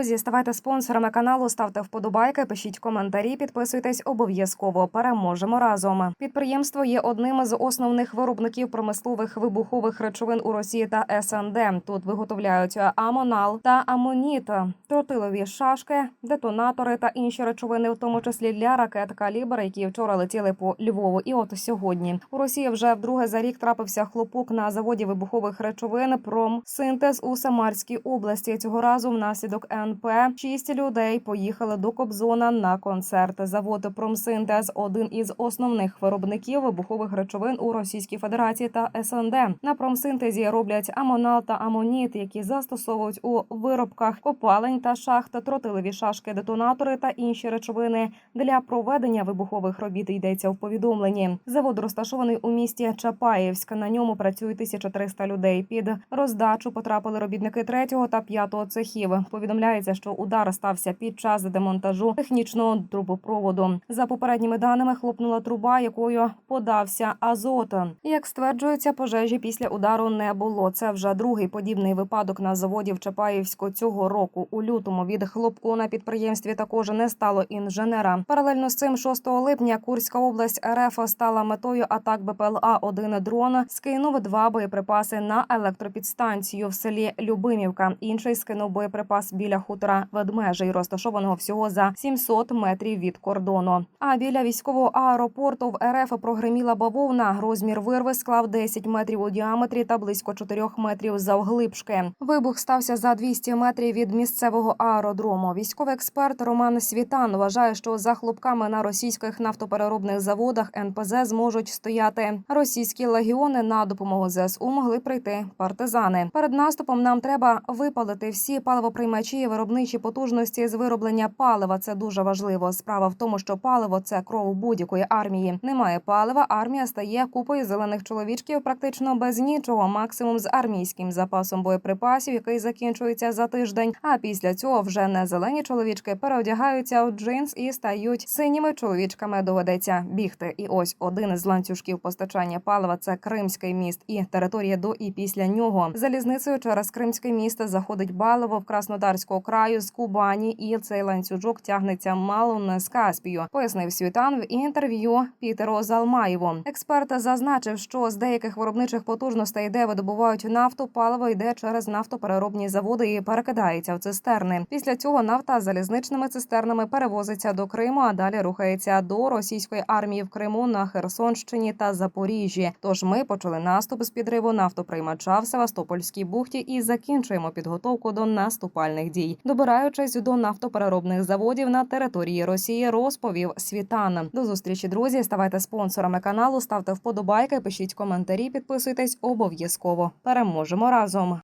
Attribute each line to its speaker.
Speaker 1: Друзі, ставайте спонсорами каналу, ставте вподобайки, пишіть коментарі, підписуйтесь обов'язково. Переможемо разом. Підприємство є одним з основних виробників промислових вибухових речовин у Росії та СНД. Тут виготовляють амонал та амоніт, тротилові шашки, детонатори та інші речовини, в тому числі для ракет калібр, які вчора летіли по Львову. І от сьогодні у Росії вже вдруге за рік трапився хлопок на заводі вибухових речовин «Промсинтез» у Самарській області. Цього разу внаслідок НП шість людей поїхали до Кобзона на концерт. Завод «Промсинтез» – один із основних виробників вибухових речовин у Російській Федерації та СНД. На промсинтезі роблять амонал та амоніт, які застосовують у виробках копалень та шахт, тротилові шашки, детонатори та інші речовини для проведення вибухових робіт. Йдеться в повідомленні. Завод розташований у місті Чапаєвськ. На ньому працює 1300 людей. Під роздачу потрапили робітники третього та п'ятого цехів. Повідомляється, що удар стався під час демонтажу технічного трубопроводу. За попередніми даними, хлопнула труба, якою подався азот. Як стверджується, пожежі після удару не було. Це вже другий подібний випадок на заводі в Чапаївську цього року. У лютому від хлопку на підприємстві також не стало інженера. Паралельно з цим 6 липня Курська область РФ стала метою атак БПЛА. Один дрон скинув два боєприпаси на електропідстанцію в селі Любимівка. Інший скинув боєприпас біля хутора ведмежий, розташованого всього за 700 метрів від кордону. А біля військового аеропорту в РФ прогреміла бавовна. Розмір вирви склав 10 метрів у діаметрі та близько 4 метрів завглибшки. Вибух стався за 200 метрів від місцевого аеродрому. Військовий експерт Роман Світан вважає, що за хлопками на російських нафтопереробних заводах НПЗ зможуть стояти. Російські легіони на допомогу ЗСУ могли прийти партизани. Перед наступом нам треба випалити всі паливоприймачі виробничі потужності з вироблення палива. Це дуже важливо. Справа в тому, що паливо це кров будь-якої армії. Немає палива. Армія стає купою зелених чоловічків практично без нічого, максимум з армійським запасом боєприпасів, який закінчується за тиждень. А після цього вже не зелені чоловічки переодягаються у джинс і стають синіми чоловічками. Доведеться бігти. І ось один із ланцюжків постачання палива це Кримський міст і територія до і після нього. Залізницею через Кримське місто заходить паливо в Краю з Кубані, і цей ланцюжок тягнеться мало не з Каспію. Пояснив Світан в інтерв'ю Пітеру Залмаєву. Експерт зазначив, що з деяких виробничих потужностей, де видобувають нафту, паливо йде через нафтопереробні заводи і перекидається в цистерни. Після цього нафта залізничними цистернами перевозиться до Криму, а далі рухається до російської армії в Криму на Херсонщині та Запоріжжі. Тож ми почали наступ з підриву нафтоприймача в Севастопольській бухті і закінчуємо підготовку до наступальних дій, добираючись до нафтопереробних заводів на території Росії, розповів Світан. До зустрічі, друзі. Ставайте спонсорами каналу, ставте вподобайки, пишіть коментарі, підписуйтесь обов'язково. Переможемо разом.